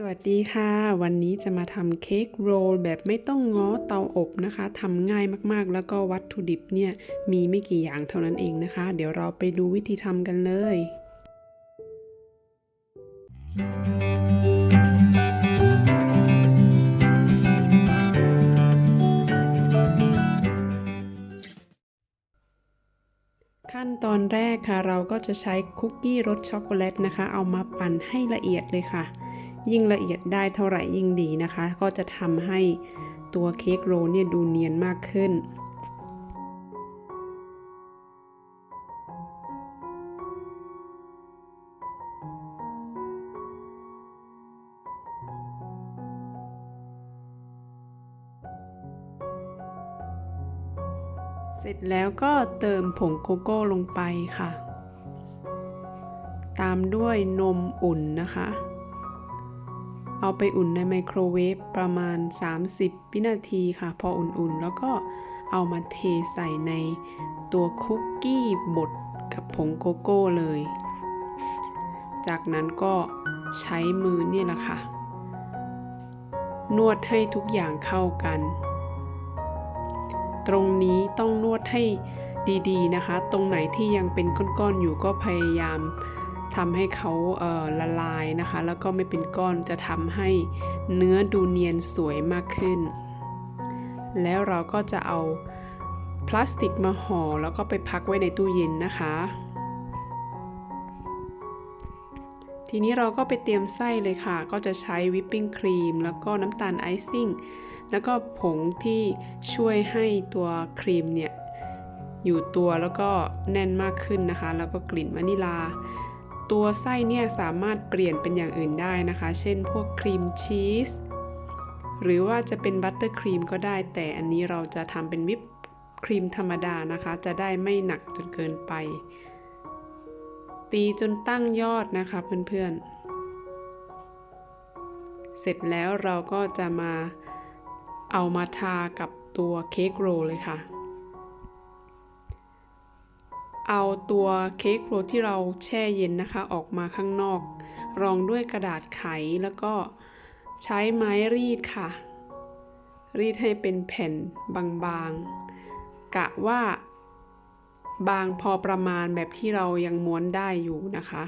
สวัสดีค่ะ วันนี้จะมาทำเค้กโรลแบบไม่ต้องง้อเตาอบนะคะทำง่ายมากๆ แล้วก็วัตถุดิบเนี่ยมีไม่กี่อย่างเท่านั้นเองนะคะ เดี๋ยวเราไปดูวิธีทำกันเลยขั้นตอนแรกค่ะ เราก็จะใช้คุกกี้รสช็อกโกแลตนะคะ เอามาปั่นให้ละเอียดเลยค่ะ ยิ่งละเอียดได้เท่าไหร่ยิ่งดีนะคะ ก็จะทำให้ตัวเค้กโรลเนี่ยดูเนียนมากขึ้นเสร็จแล้วก็เติมผงโกโก้ลงไปค่ะ ตามด้วยนมอุ่นนะคะ เอาไปอุ่นในไมโครเวฟประมาณ 30 วินาทีค่ะ พออุ่นๆ แล้วก็เอามาเทใส่ในตัวคุกกี้บดกับผงโกโก้เลย จากนั้นก็ใช้มือเนี่ยแหละค่ะ นวดให้ทุกอย่างเข้ากัน ตรงนี้ต้องนวดให้ดีๆนะคะ ตรงไหนที่ยังเป็นก้อนๆอยู่ก็พยายาม ทำให้เขาเละลายนะคะ แล้วก็ไม่เป็นก้อนจะทำให้เนื้อดูเนียนสวยมากขึ้น แล้วเราก็จะเอาพลาสติกมาห่อแล้วก็ไปพักไว้ในตู้เย็นนะคะ ทีนี้เราก็ไปเตรียมไส้เลยค่ะ ก็จะใช้วิปปิ้งครีมแล้วก็น้ำตาลไอซิ่ง แล้วก็ผงที่ช่วยให้ตัวครีมเนี่ยอยู่ตัวแล้วก็แน่นมากขึ้นนะคะ แล้วก็กลิ่นวานิลา ตัวไส้เนี่ยสามารถเปลี่ยนเป็นอย่างอื่นได้นะคะ เช่นพวกครีมชีสหรือว่าจะเป็นบัตเตอร์ครีมก็ได้ แต่อันนี้เราจะทำเป็นวิปครีมธรรมดานะคะ จะได้ไม่หนักจนเกินไป ตีจนตั้งยอดนะคะเพื่อนๆ เสร็จแล้วเราก็จะมาเอามาทากับตัวเค้กโรลเลยค่ะ เอาตัวเค้กโรลที่เราแช่เย็นนะคะออกมาข้างนอก รองด้วยกระดาษไขแล้วก็ใช้ไม้รีดค่ะ รีดให้เป็นแผ่นบางๆ กะว่าบางพอประมาณแบบที่เรายังม้วนได้อยู่นะคะ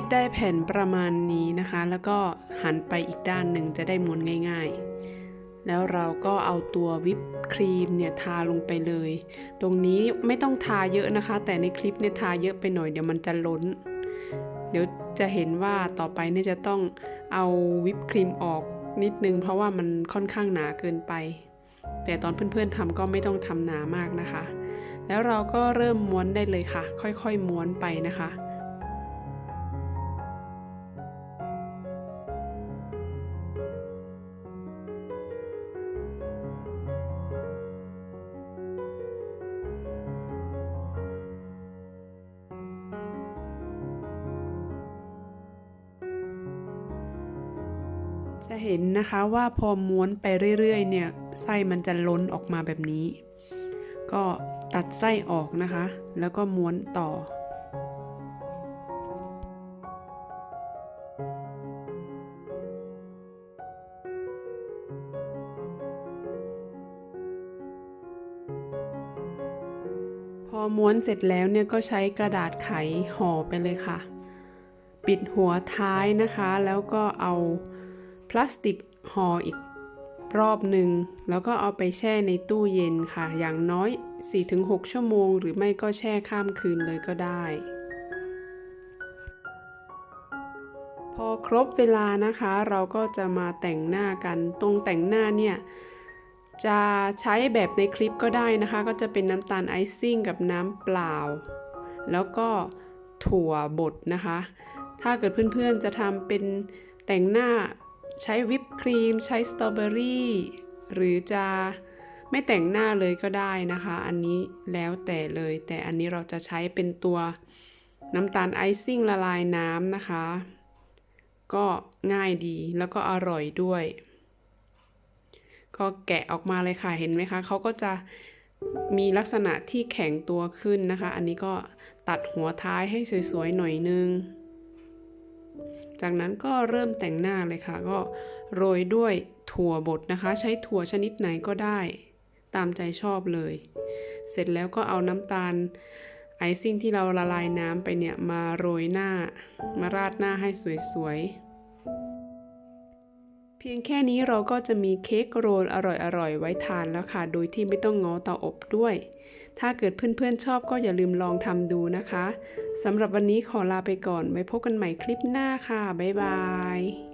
ดได้แผ่นประมาณนี้นะคะ แล้วก็หันไปอีกด้านหนึ่งจะได้ม้วนง่าย ๆ แล้วเราก็เอาตัววิปครีมเนี่ยทาลงไปเลย ตรงนี้ไม่ต้องทาเยอะนะคะ แต่ในคลิปเนี่ยทาเยอะไปหน่อยเดี๋ยวมันจะล้น เดี๋ยวจะเห็นว่าต่อไปเนี่ยจะต้องเอาวิปครีมออกนิดนึง เพราะว่ามันค่อนข้างหนาเกินไป แต่ตอนเพื่อนๆทำก็ไม่ต้องทำหนามากนะคะ แล้วเราก็เริ่มม้วนได้เลยค่ะ ค่อยๆม้วนไปนะคะ จะเห็นนะคะว่าพอม้วนไปเรื่อยๆ เนี่ยไส้มันจะล้นออกมาแบบนี้ ก็ตัดไส้ออกนะคะ แล้วก็ม้วนต่อพอม้วนเสร็จแล้วเนี่ยก็ใช้กระดาษไขห่อไปเลยค่ะ ปิดหัวท้ายนะคะ แล้วก็เอา พลาสติกห่ออีกรอบหนึ่งแล้วก็เอาไปแช่ในตู้เย็นค่ะ อย่างน้อย 4-6 ชั่วโมง หรือไม่ก็แช่ข้ามคืนเลยก็ได้ พอครบเวลานะคะเราก็จะมาแต่งหน้ากันตรงแต่งหน้าเนี่ย จะใช้แบบในคลิปก็ได้นะคะ ก็จะเป็นน้ำตาลไอซิ่งกับน้ำเปล่า แล้วก็ถั่วบดนะคะ ถ้าเกิดเพื่อนๆจะทำเป็นแต่งหน้า ใช้วิปครีม ใช้สตรอเบอรี่หรือจะไม่แต่งหน้าเลยก็ได้นะคะ อันนี้แล้วแต่เลย แต่อันนี้เราจะใช้เป็นตัวน้ำตาลไอซิ่งละลายน้ำนะคะ ก็ง่ายดีแล้วก็อร่อยด้วย ก็แกะออกมาเลยค่ะเห็นไหมคะเขาก็จะมีลักษณะที่แข็งตัวขึ้นนะคะ อันนี้ก็ตัดหัวท้ายให้สวยๆหน่อยนึง จากนั้นก็เริ่มแต่งหน้าเลยค่ะ ก็โรยด้วยถั่วบดนะคะ ใช้ถั่วชนิดไหนก็ได้ ตามใจชอบเลย เสร็จแล้วก็เอาน้ำตาลไอซิ่งที่เราละลายน้ำไปเนี่ยมาโรยหน้า มาราดหน้าให้สวยๆ เพียงแค่นี้เราก็จะมีเค้กโรลอร่อยๆ ไว้ทานแล้วค่ะ โดยที่ไม่ต้องง้อเตาอบด้วย ถ้าเกิดเพื่อนๆชอบก็อย่าลืมลองทำดูนะคะสำหรับวันนี้ขอลาไปก่อนไว้พบกันใหม่คลิปหน้าค่ะ บ๊ายบาย